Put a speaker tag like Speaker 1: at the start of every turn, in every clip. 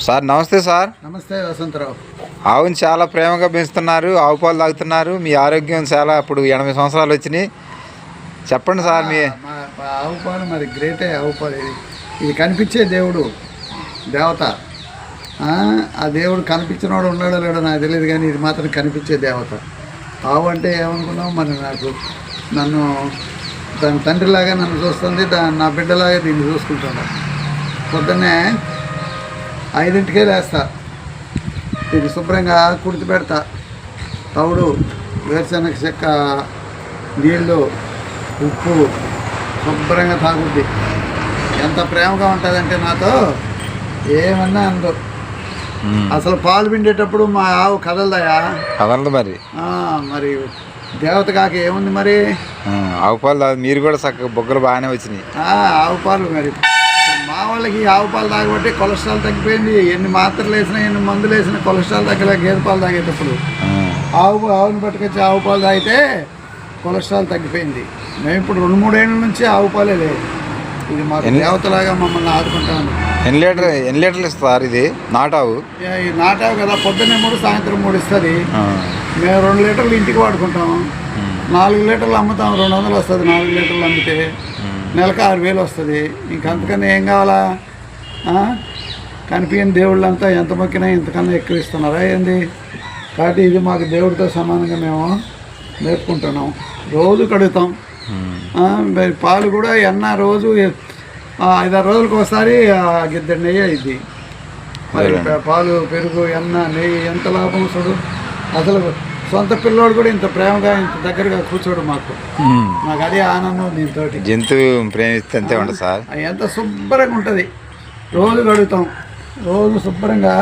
Speaker 1: Sir నమస్తే sir.
Speaker 2: నమస్తే వసంతరావు.
Speaker 1: ఆవుని చాలా ప్రేమగా పెంచుతున్నారు ఆవు పాలు తాగుతున్నారు. మీ ఆరోగ్యం చాలా ఇప్పుడు ఎనభై సంవత్సరాలు వచ్చినాయి. చెప్పండి సార్ మీ
Speaker 2: ఆవు పాలు మరి గ్రేటే ఆవు పాలు. ఇది కనిపించే దేవుడు దేవత. ఆ, దేవుడు కనిపించినవాడు ఉన్నాడో లేడో నాకు తెలియదు కానీ ఇది మాత్రం కనిపించే దేవత. ఆవు అంటే ఏమనుకున్నావు? మరి నాకు నన్ను దాని తండ్రిలాగా నన్ను చూస్తుంది దాని నా బిడ్డలాగా దీన్ని చూసుకుంటాను పొద్దున్నే ఐదింటికే లేస్తా. ఇది శుభ్రంగా కుడితి పెడతా తవుడు వేరుశనగ చెక్క నీళ్ళు ఉప్పు శుభ్రంగా తాగుద్ది. ఎంత ప్రేమగా ఉంటుందంటే నాతో ఏమన్నా అందు
Speaker 1: మ్మ్.
Speaker 2: అసలు పాలు పిండేటప్పుడు మా ఆవు కదలదయా?
Speaker 1: కదలదు మరి.
Speaker 2: మరి దేవత కాక ఏముంది మరి?
Speaker 1: ఆవు పాలు మీరు కూడా చక్కగా బొగ్గలు బాగానే వచ్చినాయి.
Speaker 2: ఆవు పాలు మరి. మా వాళ్ళకి ఆవు పాలు తాగబట్టి కొలెస్ట్రాల్ తగ్గిపోయింది. ఎన్ని మాత్రలు వేసినా ఎన్ని మందులు వేసినా కొలెస్ట్రాల్ తగ్గలే గేదె పాలు తాగేటప్పుడు. ఆవు ఆవుని పట్టుకొచ్చి ఆవు పాలు తాగితే కొలెస్ట్రాల్ తగ్గిపోయింది. మేము ఇప్పుడు రెండు మూడేళ్ళ నుంచి ఆవు పాలే లేదు. ఇది
Speaker 1: ఎన్ని-
Speaker 2: దేవతలాగా మమ్మల్ని ఆదుకుంటాను
Speaker 1: ఎన్ని లీటర్ ఎన్ని లీటర్లు ఇస్తారు ఇది? నాటావు
Speaker 2: నాటావు కదా పొద్దున్నే మూడు సాయంత్రం మూడు ఇస్తుంది. మేము రెండు లీటర్లు ఇంటికి వాడుకుంటాం. నాలుగు లీటర్లు అమ్ముతాం రెండు వందలు వస్తుంది నాలుగు లీటర్లు అమ్మితే.
Speaker 1: మ్మ్.
Speaker 2: నెలకు ఆరు వేలు వస్తుంది. ఇంక అంతకన్నా ఏం కావాలా? కనిపించని దేవుళ్ళంతా ఎంత మొక్కినా ఇంతకన్నా ఎక్కువ ఇస్తున్నారా ఏంది? కాబట్టి ఇది మాకు దేవుడితో సమానంగా మేము నేర్పుకుంటున్నాం. రోజు కడుగుతాం. ఆ, మరి పాలు కూడా ఎన్న రోజు ఐదారు రోజులకు ఒకసారి గిద్దెడు నెయ్యి అయింది మరి ప- పాలు పెరుగు ఎన్న నెయ్యి ఎంత లాభం చూడు? అసలు సొంత పిల్లోడు కూడా ఇంత ప్రేమగా ఇంత దగ్గరగా కూర్చోడు మాకు.
Speaker 1: మ్మ్.
Speaker 2: నాకు అదే ఆనందం దీంతోటి.
Speaker 1: జంతువు ప్రేమిస్తే అంతే ఉంటుంది సార్.
Speaker 2: ఎంత శుభ్రంగా ఉంటుంది. రోజు కడుగుతాం రోజు శుభ్రంగా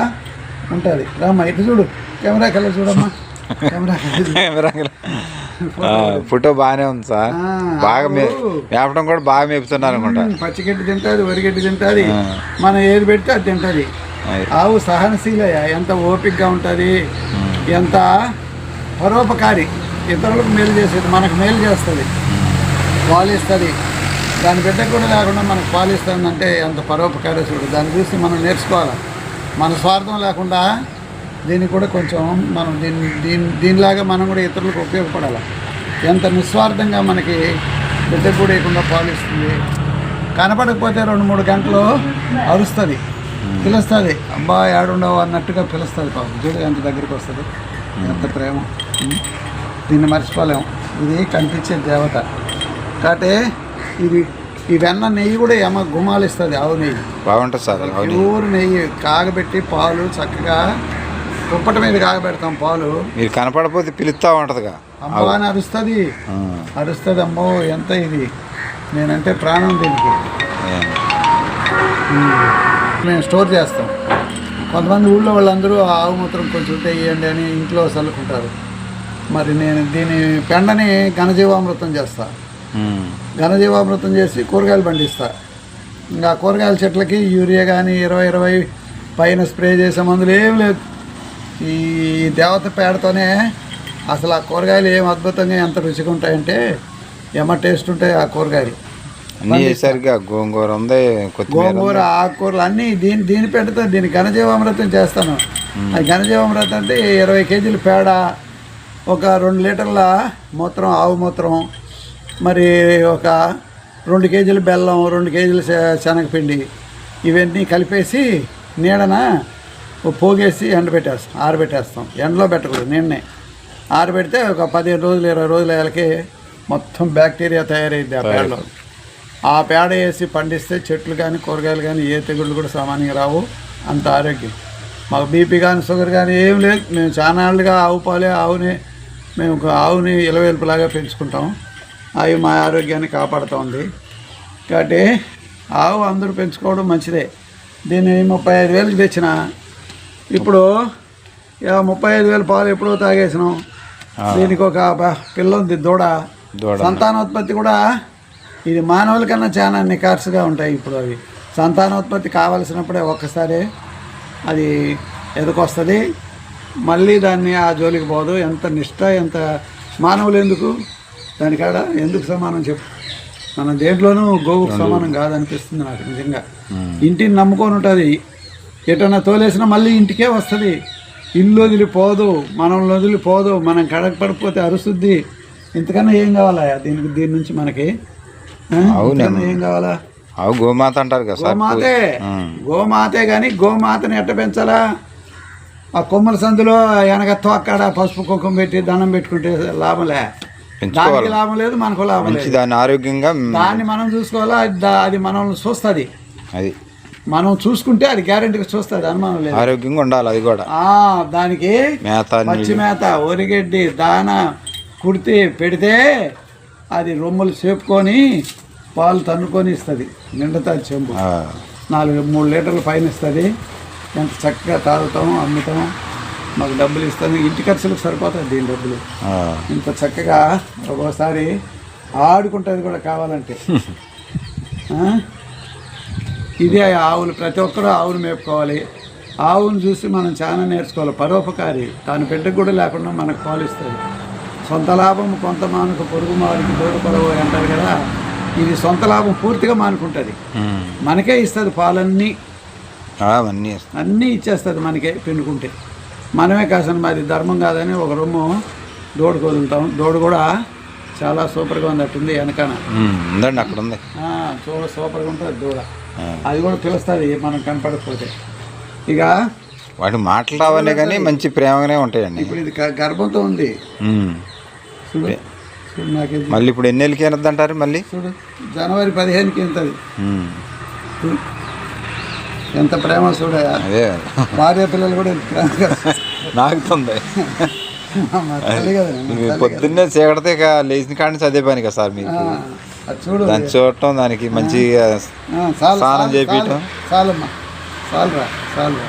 Speaker 2: ఉంటుంది. రామ్మా ఇటు చూడు. కెమెరా కల్లా చూడమ్మా. కెమెరా.
Speaker 1: ఆ, ఫోటో బాగానే ఉంది సార్. బాగా. మేపడం కూడా బాగా మేపుతున్నారు అనుకుంటా
Speaker 2: పచ్చిగడ్డి తింటుంది వరిగడ్డి తింటుంది. మనం ఏది పెడితే అది తింటుంది. ఆవు సహనశీలయ ఎంత ఓపికగా ఉంటుంది ఎంత పరోపకారి. ఇతరులకు మేలు చేసేది మనకు మేలు చేస్తుంది. పాలు ఇస్తుంది దాని బిడ్డ కూడా లేకుండా మనకు పాలు అంత ఎంత పరోపకారి చూడు. దాన్ని చూసి మనం నేర్చుకోవాలి. మన స్వార్థం లేకుండా దీన్ని కూడా కొంచెం మనం దీన్ని దీని దీనిలాగా మనం కూడా ఇతరులకు ఉపయోగపడాలి. ఎంత నిస్వార్థంగా మనకి బిడ్డ కూడా లేకుండా పాలు ఇస్తుంది కనపడకపోతే రెండు మూడు గంటలు అరుస్తుంది. పిలుస్తుంది. అబ్బా ఏడుండవు అన్నట్టుగా పిలుస్తుంది పాపం. చూడు ఎంత దగ్గరికి వస్తుంది. ఎంత ప్రేమ. దీన్ని మర్చిపోలేము. ఇది కనిపించే దేవత. కాబట్టి ఇది ఈ వెన్న నెయ్యి కూడా ఏమ గుమాలు ఇస్తుంది ఆవు నెయ్యి.
Speaker 1: బాగుంటుంది సార్
Speaker 2: ప్యూర్ నెయ్యి కాగబెట్టి పాలు చక్కగా దుప్పట మీద కాగబెడతాం పాలు.
Speaker 1: మీరు కనపడకపోతే పిలుస్తూ ఉంటుందిగా.
Speaker 2: అమ్మా అని అరుస్తుంది. అరుస్తుంది అమ్మో ఎంత ఇది. నేనంటే ప్రాణం దీనికి. మేము. స్టోర్ చేస్తాం. కొంతమంది ఊళ్ళో వాళ్ళందరూ ఆవు మూత్రం కొంచెం ఇవ్వండి అని ఇంట్లో చల్లుకుంటారు మరి నేను దీని పెండని ఘనజీవామృతం చేస్తా. ఘనజీవామృతం చేసి కూరగాయలు పండిస్తా. ఇంకా కూరగాయల చెట్లకి యూరియా కానీ ఇరవై ఇరవై పైన స్ప్రే చేసే మందులు ఏం లేదు. ఈ దేవత పేడతోనే అసలు ఆ కూరగాయలు ఏం అద్భుతంగా ఎంత రుచిగా ఉంటాయంటే ఏమ టేస్ట్ ఉంటాయి ఆ కూరగాయలు.
Speaker 1: గోంగూర ఉంది.
Speaker 2: గోంగూర ఆకుకూరలు అన్నీ దీని దీని పెడతా దీని ఘనజీవామృతం చేస్తాను. అది ఘనజీవామృతం అంటే ఇరవై కేజీల పేడ ఒక రెండు లీటర్ల మూత్రం ఆవు మూత్రం మరి ఒక రెండు కేజీల బెల్లం రెండు కేజీల శనగపిండి ఇవన్నీ కలిపేసి నీడన పోగేసి ఎండబెట్టేస్తాం ఆరబెట్టేస్తాం. ఎండలో పెట్టకూడదు నీడనే. ఆరబెడితే ఒక పదిహేను రోజులు ఇరవై రోజుల అయ్యాలకి మొత్తం బ్యాక్టీరియా తయారైంది ఆ పేడలో. ఆ పేడ వేసి పండిస్తే చెట్లు కానీ కూరగాయలు కానీ ఏ తెగుళ్ళు కూడా సామాన్యంగా రావు. అంత ఆరోగ్యం. మాకు బీపీ కానీ షుగర్ కానీ ఏం లేదు. మేము చాలా ఆవు పాలే ఆవుని మేము ఒక ఆవుని ఇలవేల్పులాగా పెంచుకుంటాం. అవి మా ఆరోగ్యాన్ని కాపాడుతూ ఉంది కాబట్టి ఆవు అందరూ పెంచుకోవడం మంచిదే. దీన్ని ముప్పై ఐదు వేలకు తెచ్చిన. ఇప్పుడు ముప్పై ఐదు వేల పాలు ఎప్పుడో తాగేసినాం. దీనికి ఒక పిల్ల ఉంది దూడ.
Speaker 1: దూడ.
Speaker 2: సంతానోత్పత్తి కూడా ఇది మానవుల కన్నా చాలా నికార్సుగా ఉంటాయి ఇప్పుడు అవి. సంతానోత్పత్తి కావలసినప్పుడే ఒక్కసారి అది ఎదుకొస్తుంది. మళ్ళీ దాన్ని ఆ జోలికి పోదు. ఎంత నిష్ట ఎంత మానవులు ఎందుకు? దానికాడ ఎందుకు సమానం చెప్పు. మనం దేంట్లోనూ గోవుకు సమానం కాదనిపిస్తుంది నాకు నిజంగా. ఇంటిని నమ్ముకొని ఉంటుంది. ఎటన్నా తోలేసినా మళ్ళీ ఇంటికే వస్తుంది. ఇల్లు వదిలిపోదు మనం వదిలిపోదు మనం కడక పడిపోతే అరుస్తుంది ఇంతకన్నా ఏం కావాలా? దీనికి దీని నుంచి మనకి? ఏం కావాలా?
Speaker 1: గోమాత అంటారు కదా
Speaker 2: గోమాతే. గోమాతే కానీ గోమాతని ఎట్ట పెంచాలా? ఆ కొమ్మల సందులో వెనక తోక్కడ పసుపు కుంకుమ పెట్టి దండం పెట్టుకుంటే లాభంలే
Speaker 1: పెంచుకోవాలి.
Speaker 2: దానికి లాభం లేదు మనకు లాభం లేదు.
Speaker 1: దాన్ని ఆరోగ్యంగా
Speaker 2: దాన్ని మనం చూసుకోవాలా? అది మనం చూస్తుంది.
Speaker 1: అది.
Speaker 2: మనం చూసుకుంటే అది గ్యారెంటీగా చూస్తుంది అనుమానం లేదు.
Speaker 1: ఆరోగ్యంగా ఉండాలి అది కూడా.
Speaker 2: దానికి
Speaker 1: మేత
Speaker 2: పచ్చి. మేత ఒరిగడ్డి దాన కుడితి పెడితే అది రొమ్ములు సేపుకొని పాలు తన్నుకొని ఇస్తుంది. నిండుతుంది చెంబు.
Speaker 1: ఆ,
Speaker 2: నాలుగు మూడు లీటర్ల పైన ఇస్తుంది. ఎంత చక్కగా తాగుతాం అమ్ముతాం మాకు డబ్బులు ఇస్తుంది ఇంటి ఖర్చులకు సరిపోతుంది దీని డబ్బులు. ఇంత చక్కగా ఒక్కోసారి ఆడుకుంటుంది కూడా కావాలంటే? ఇదే ఆవులు ప్రతి ఒక్కరూ ఆవులు మేపుకోవాలి. ఆవును చూసి మనం చాలా నేర్చుకోవాలి. పరోపకారి. తాను బిడ్డకు కూడా లేకుండా మనకు పాలిస్తుంది. సొంత లాభం కొంత మానుకు పొరుగు మానికి దూర పొరవు అంటారు కదా. ఇది సొంత లాభం పూర్తిగా మానుకుంటుంది. మనకే ఇస్తుంది పాలన్నీ.
Speaker 1: అవన్నీ.
Speaker 2: అన్నీ ఇచ్చేస్తుంది మనకే పిండుకుంటే. మనమే కాసిన మరి ధర్మం కాదని ఒక రొమ్ము దూడకు వదులుతాం దూడ కూడా చాలా సూపర్గా ఉంది అట్టుంది వెనకాన
Speaker 1: ఉందండి అక్కడ ఉంది
Speaker 2: చూడ సూపర్గా ఉంటుంది దూడ. అది కూడా పిలుస్తుంది మనం కనపడకపోతే. ఇక
Speaker 1: వాటి మాటలు రావనే కానీ మంచి ప్రేమగానే ఉంటాయండి.
Speaker 2: ఇప్పుడు ఇది గర్భంతో ఉంది.
Speaker 1: మళ్ళీ ఇప్పుడు ఎన్ని నెలలకి అంటారు మళ్ళీ?
Speaker 2: చూడు జనవరి పదిహేనుకి. చూడు. ఎంత ప్రేమ చూడయా
Speaker 1: అదే.
Speaker 2: భార్య పిల్లలు కూడా
Speaker 1: నాకుతుంది. పొద్దున్నే చీకటితే ఇక లేచిన కాడి నుంచి అదే పని కదా సార్ మీకు.
Speaker 2: ఆ, అది చూడు.
Speaker 1: దాన్ని చూడటం దానికి మంచి స్నానం
Speaker 2: చాలు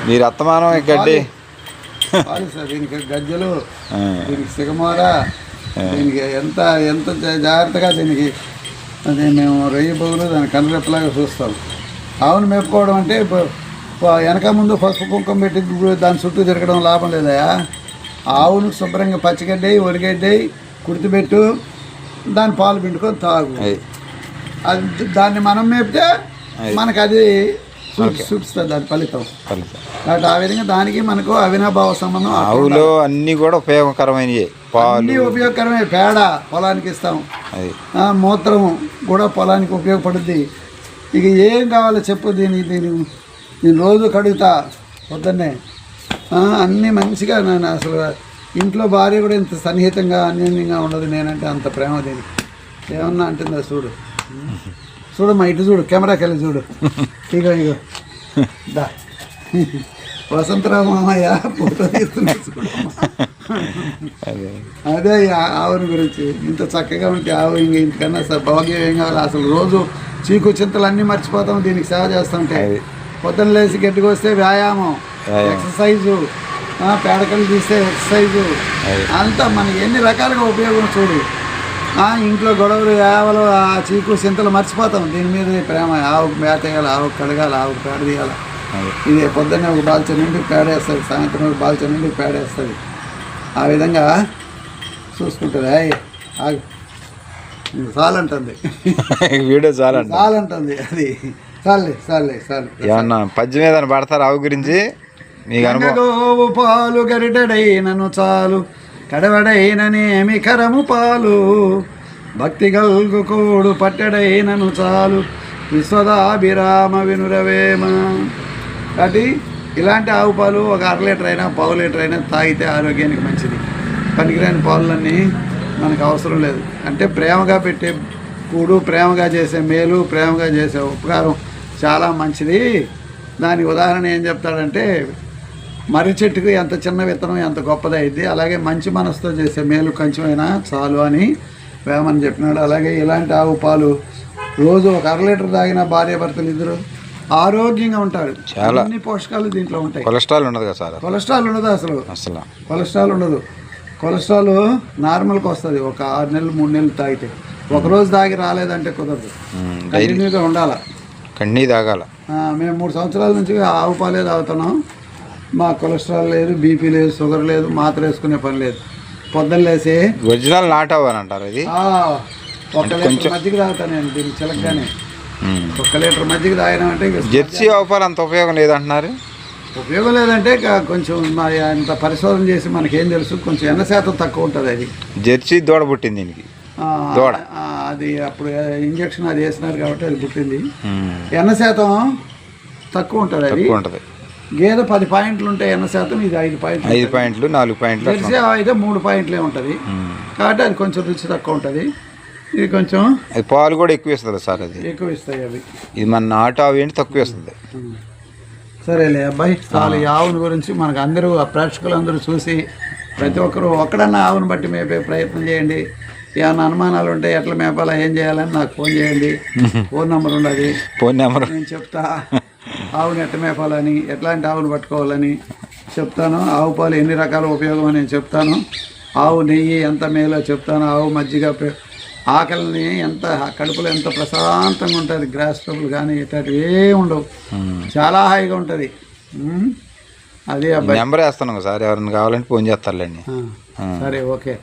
Speaker 1: మీరు అత్తమానం గడ్డి.
Speaker 2: దీనికి గజ్జలు దీనికి సిగమోర దీనికి ఎంత ఎంత జాగ్రత్తగా దీనికి అది మేము రొయ్య బొగులు దాని కనురెప్పలాగా చూస్తాం. ఆవును మేపుకోవడం అంటే వెనక ముందు పసుపు కుంకుమ పెట్టి దాని చుట్టూ తిరగడం లాభం లేదయా? ఆవును శుభ్రంగా పచ్చిగడ్డి ఒరిగడ్డి కుడితిపెట్టు దాని పాలు పిండుకొని తాగు.
Speaker 1: అది
Speaker 2: దాన్ని మనం మేపితే. మనకు అది చూపిస్తుంది దాని ఫలితం. కాబట్టి ఆ విధంగా దానికి మనకు అవినాభావ సంబంధం
Speaker 1: ఆవులో అన్నీ కూడా ఉపయోగకరమైనవి
Speaker 2: అన్ని ఉపయోగకరమే. పేడ పొలానికి ఇస్తాం.
Speaker 1: అది
Speaker 2: ఆ, మూత్రం కూడా పొలానికి ఉపయోగపడుద్ది. ఇక ఏం కావాలో చెప్పు దీని దీని నేను రోజు కడుగుతా పొద్దున్నే. అన్నీ మంచిగా నేను అసలు ఇంట్లో భార్య కూడా ఇంత సన్నిహితంగా అన్యోన్యంగా ఉండదు నేనంటే అంత ప్రేమ దీనికి. ఏమన్నా అంటుందా చూడు. చూడమ్మా ఇటు చూడు కెమెరాకి వెళ్ళి చూడు. ఇగో ఇగో. దా. వసంతరావు మామయ్య ఫోటో
Speaker 1: అదే.
Speaker 2: ఆవుని గురించి. ఇంత చక్కగా ఉంటే ఆవు ఇంక ఇంతకన్నా భాగ్యం ఏం కావాలి. అసలు రోజు చీకు చింతలు అన్నీ మర్చిపోతాం దీనికి సేవ చేస్తుంటే. పొద్దున్న లేచి గట్టికి వస్తే వ్యాయామం. ఎక్సర్సైజు పేడకలు తీస్తే ఎక్సర్సైజు. అంతా మనకి ఎన్ని రకాలుగా ఉపయోగం చూడు. ఇంట్లో గొడవలు ఆవలు ఆ చీకు చింతలు మర్చిపోతాం. దీని మీద ప్రేమ. ఆవుకు మేత వేయాలి ఆవుకు కడగాలి ఆవుకు పేడ తీయాలి. ఇదే పొద్దున్నే ఒక బాల్చ నుండి పేడేస్తుంది సాయంత్రం ఒక బాల్చ నుండి పేడేస్తుంది ఆ విధంగా చూసుకుంటుంది. ఆగు. చాలంటుంది.
Speaker 1: వీడియో చాలండి
Speaker 2: చాలంటుంది. అది చాలే చాలే చాలు.
Speaker 1: ఏమన్నా పద్యం ఏదైనా పడతారు ఆవు గురించి? మీకు అనుభవం?
Speaker 2: పాలు గరిటెడైనను చాలు కడవడైననేమి కరము పాలు భక్తి గల్గు కోడు పట్టెడైనను చాలు విశ్వదాభిరామ వినురవేమ. కాబట్టి ఇలాంటి ఆవు పాలు ఒక అర లీటర్ అయినా పావు లీటర్ అయినా తాగితే ఆరోగ్యానికి మంచిది. పనికిరాని పాలన్నీ మనకు అవసరం లేదు. అంటే ప్రేమగా పెట్టే కూడు ప్రేమగా చేసే మేలు ప్రేమగా చేసే ఉపకారం చాలా మంచిది. దానికి ఉదాహరణ ఏం చెప్తాడంటే మర్రి చెట్టుకు ఎంత చిన్న విత్తనం ఎంత గొప్పదైద్ది అలాగే మంచి మనసుతో చేసే మేలు కొంచెమైనా చాలు అని వేమని చెప్పినాడు. అలాగే ఇలాంటి ఆవు పాలు రోజు ఒక అర లీటర్ తాగిన భార్యాభర్తలు ఇద్దరు ఆరోగ్యంగా ఉంటారు.
Speaker 1: చాలా.
Speaker 2: అన్ని పోషకాలు దీంట్లో ఉంటాయి.
Speaker 1: కొలెస్ట్రాల్ ఉండదు కదా సార్?
Speaker 2: కొలెస్ట్రాల్ ఉండదు అసలు.
Speaker 1: అసలు.
Speaker 2: కొలెస్ట్రాల్ ఉండదు. కొలెస్ట్రాల్ నార్మల్కి వస్తుంది. ఒక ఆరు నెలలు మూడు నెలలు తాగితే. ఒక రోజు తాగి రాలేదంటే కుదరదు. కంటిన్యూగా ఉండాలి.
Speaker 1: కన్నీ తాగాల.
Speaker 2: మేము మూడు సంవత్సరాల నుంచి ఆవు పాలే తాగుతున్నాం. మా కొలెస్ట్రాల్ లేదు బీపీ లేదు షుగర్ లేదు మాత్ర వేసుకునే పని లేదు. పొద్దున్న లేసి.
Speaker 1: ఒరిజినల్ నాట్ అవ్వని అంటారు ఇది?
Speaker 2: లీటర్ మజ్జిగ తాగుతాను నేను దీనికి చిలకగానే.
Speaker 1: ఉమ్.
Speaker 2: ఒక లీటర్ మజ్జిగ తాగినామంటే ఇంక
Speaker 1: జెర్సీ పాలు అంత ఉపయోగం లేదంటున్నారు?
Speaker 2: ఉపయోగం లేదంటే ఇక కొంచెం మరి అంత పరిశోధన చేసి మనకేం తెలుసు కొంచెం ఎన్న శాతం తక్కువ ఉంటుంది అది.
Speaker 1: జెర్సీ దూడ పుట్టింది దీనికి. దూడ.
Speaker 2: అది అప్పుడు ఇంజక్షన్ అది వేసినారు కాబట్టి అది పుట్టింది. ఎన్న శాతం తక్కువ ఉంటుంది అది.
Speaker 1: ఉంటుంది.
Speaker 2: గేదె పది పాయింట్లు ఉంటాయి ఎన్న శాతం ఇది ఐదు పాయింట్లు
Speaker 1: ఐదు పాయింట్లు నాలుగు పాయింట్లు
Speaker 2: జెర్సీ అయితే మూడు పాయింట్లే ఉంటుంది. కాబట్టి అది కొంచెం రుచి తక్కువ ఉంటుంది. ఇది కొంచెం?
Speaker 1: అది పాలు కూడా ఎక్కువ ఇస్తుంది సార్ అది.
Speaker 2: ఎక్కువ ఇస్తాయి అవి.
Speaker 1: ఇది మన నాటు ఆవు ఏంటి తక్కువ ఇస్తుంది
Speaker 2: సరేలే అబ్బాయి చాలు ఈ ఆవుని గురించి మనకు అందరూ ఆ ప్రేక్షకులు అందరూ చూసి ప్రతి ఒక్కరూ ఒక్కడన్నా ఆవును బట్టి మేపే ప్రయత్నం చేయండి. ఏమైనా అనుమానాలు ఉంటే ఎట్లా మేపాలా ఏం చేయాలని నాకు ఫోన్ చేయండి. ఫోన్ నెంబర్ ఉండదు
Speaker 1: ఫోన్ నెంబర్.
Speaker 2: నేను చెప్తా. ఆవుని ఎట్లా మేపాలని ఎట్లాంటి ఆవును పట్టుకోవాలని చెప్తాను. ఆవు పాలు ఎన్ని రకాల ఉపయోగం అని నేను చెప్తాను. ఆవు నెయ్యి ఎంత మేలో చెప్తాను. ఆవు మజ్జిగ ఆకలిని ఎంత కడుపులో ఎంత ప్రశాంతంగా ఉంటుంది గ్రాస్ ట్రబుల్ కానీ ఇట్లాంటివి ఏమి ఉండవు. చాలా హాయిగా ఉంటుంది. అదే అబ్బాయి.
Speaker 1: నెంబర్ వేస్తున్నాం సార్ ఎవరైనా కావాలంటే ఫోన్ చేస్తారులేండి.
Speaker 2: సరే ఓకే.